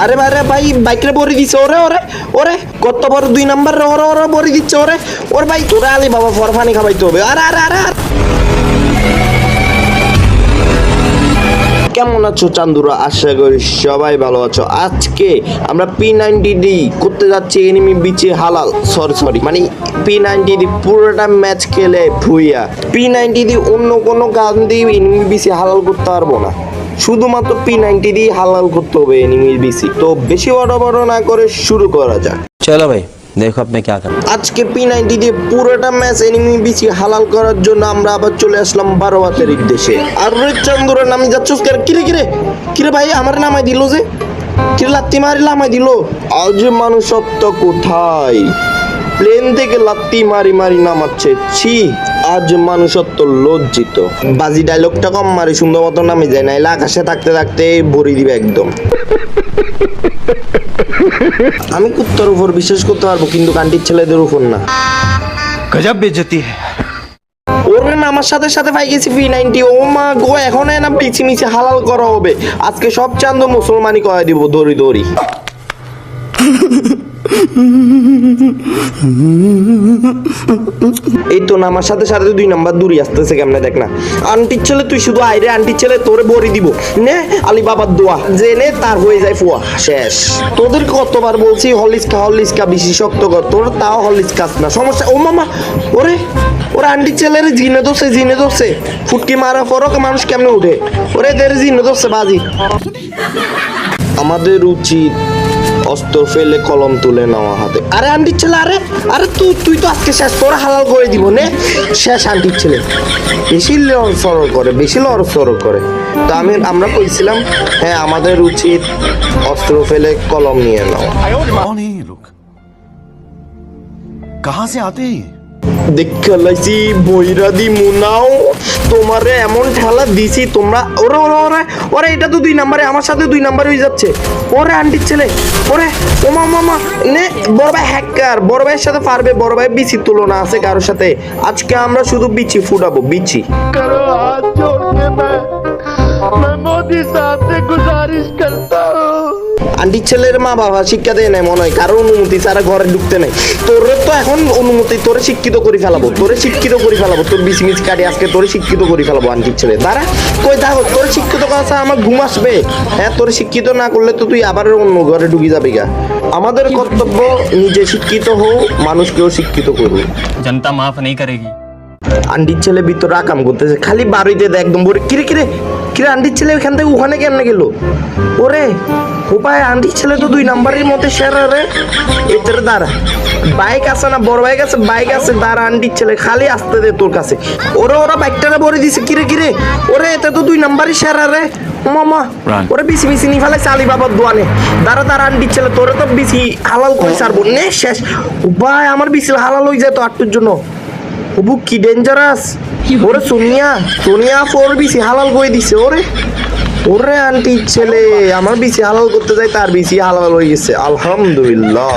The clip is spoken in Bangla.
আরে আরে ভাই বাইকরে বড়ি দিছে, ওরে ওরে ওরে, কত বড় দুই নাম্বার ওরে ওরে, বড়ি দিচ্ছে, ওরে, ওর ভাই, তোরা আলি বাবা ফরফানি খাবাইতে হবে। আরে আরে আরে আরে। কেমন আছো চান্দুরা? আশা করি সবাই ভালো আছো। আজকে আমরা পি নাইনটি ডি করতে যাচ্ছি এনিমি বিচে হালাল। সরি সরি মানে পি নাইনটি ডি পুরোটা ম্যাচ খেলে ভুইয়া। পি নাইনটি ডি অন্য কোনো গান দিয়ে এনিমি বিচে হালাল করতে পারব না। শুধুমাত্র পি নাইনটি দিয়ে হালাল করতে হবে এনিমির বিসি তো বেশি বড় বড় না করে শুরু করা যাক। চলো ভাই দেখো আপনি কি করেন আজকে পি নাইনটি দিয়ে পুরোটা ম্যাচ এনিমি বিসি হালাল করার জন্য আমরা আবার চলে আসলাম বারো হাতের দেশে। আর রোহিত চন্দ্র নামে যাচ্ছিস কিরে কিরে? কিরে ভাই আমার নামায় দিল যে। কিরে লাত্তি মারি নামাই দিল। আজ মানুষত্ব কোথায়? প্লেন থেকে লাত্তি মারি মারি নামাচ্ছে। ছি আজ মানুষত্ব লজ্জিত। বাজি ডায়লগটা কম মারি সুন্দর মতো নামে যায় না আকাশে থাকতে থাকতে ভরি দিবে একদম। আমি কুত্তার উপর বিশ্বাস করতে পারব কিন্তু কান্টির ছেলেদের উপর না। গজব বেজতি আমার সাথে সাথে পাই গেছি ভি নাইনটি ও মা গো এখন না পিছি মিছি হালাল করা হবে। আজকে সব চান্দ মুসলমানি করাই দিব দড়ি দড়ি। এই তো না, আমার সাথে সাথে দুই নাম্বার দূরি আসতেছে কেমনে দেখ না। আন্টির ছেলে তুই শুধু আইরে আন্টির ছেলে তোরে বড়ি দিব। নে আলী বাবার দোয়া জেনে তার হয়ে যায় ফুয়া। শেষ। তোদের কতবার বলছি, হলিস্কা হলিস্কা বেশি শক্ত কর। তোর তাও হলিস্কাস না। সমস্যা ও মামা, ওরে, ওরা আন্টির ছেলের জিনে ধরছে জিনে ধরছে। ফুটকি মারা পরকে, মানুষ কেমনে উঠে? ওরে, এদের জিনে ধরছে, বাজি। আমাদের উচিত অস্ত্র ফেলে কলম তুলে নেওয়া হাতে। আরে আন্টির ছেলে, আরে আরে তুই তুই তো আজকে শেষ পরে হালাল করে দিব নে। শেষ আন্টির ছেলে। বেশি লড়সড় করে, বেশি লড়সড় করে। তো আমি, আমরা কইছিলাম হ্যাঁ আমাদের উচিত অস্ত্র ফেলে কলম নিয়ে নাও। কাহা সে আতে? দেখে লাইছি বইরা দি মুনাও তোমারে এমন ঠেলা দিছি তোমরা ওরে ওরে ওরে ওরে এটা তো দুই নাম্বারে আমার সাথে দুই নাম্বারে হয়ে যাচ্ছে ওরে আন্টির ছেলে ওরে ও মামা মা নে বড় ভাই হ্যাকার বড় ভাইয়ের সাথে পারবে বড় ভাই বিচি তুলনা আছে কারোর সাথে আজকে আমরা শুধু বিচি ফুটাবো বিচি करो हाथ जोड़ के मैं मैं मोदी साहब से गुजारिश करता हूँ আন্টি ছেলের মা বাবা শিক্ষা দেয় নাই মনে হয় কারও অনুমতি ছাড়া ঘরে ঢুকতে নাই। তোর তো এখন অনুমতি তোরে শিক্ষিত করে ফেলাবো তোরে শিক্ষিত করে ফেলাবো তোর বিসিমিস কাটি আজকে তোরে শিক্ষিত করে ফেলাবো আন্টির ছেলে। তারা কই দেখো তোর শিক্ষিত কথা আমার ঘুম আসবে। হ্যাঁ তোর শিক্ষিত না করলে তো তুই আবার অন্য ঘরে ঢুকে যাবি গা। আমাদের কর্তব্য নিজে শিক্ষিত হও মানুষকেও শিক্ষিত করব জনতা মাফ নেই করেগি আন্টির ছেলে ভিতরে আকাম করতেছে খালি বাড়িতে একদম বলে কিরে কিরে? কিরে আন্টির ছেলে ওখান থেকে ওখানে কেমনে গেল? ওরে উপায় আন্টির ছেলে তো দুই নাম্বারের মধ্যে সেরা রে। এদের দ্বারা। বাইক আছে না বড় বাইক আছে বাইক আছে দাঁড়া আন্টির ছেলে খালি আসতে দে তোর কাছে। ওরে ওরা বাইকটা ভরে দিছে কিরে কিরে? ওরে এটা তো দুই নাম্বারই সেরা রে। মামা ওরে বিসি বিসি নি ফেলে চালি বাবার দোয়ানে। দাঁড়া দাঁড়া আন্টির ছেলে তোরে তো বিসি হালাল করে ছাড়বো। নে শেষ। উপায় আমার বিসি হালাল হয়ে যায় তো আটটুর জন্য। ওবু কি ডেঞ্জারাস ওরে সোনিয়া সোনিয়া ওর বিসি হালাল করে দিছে, ওরে। ওরে আন্টি ছেলে, আমার বিসি হালাল করতে যাই, তার বিসি হালাল হয়ে গেছে, আলহামদুলিল্লাহ।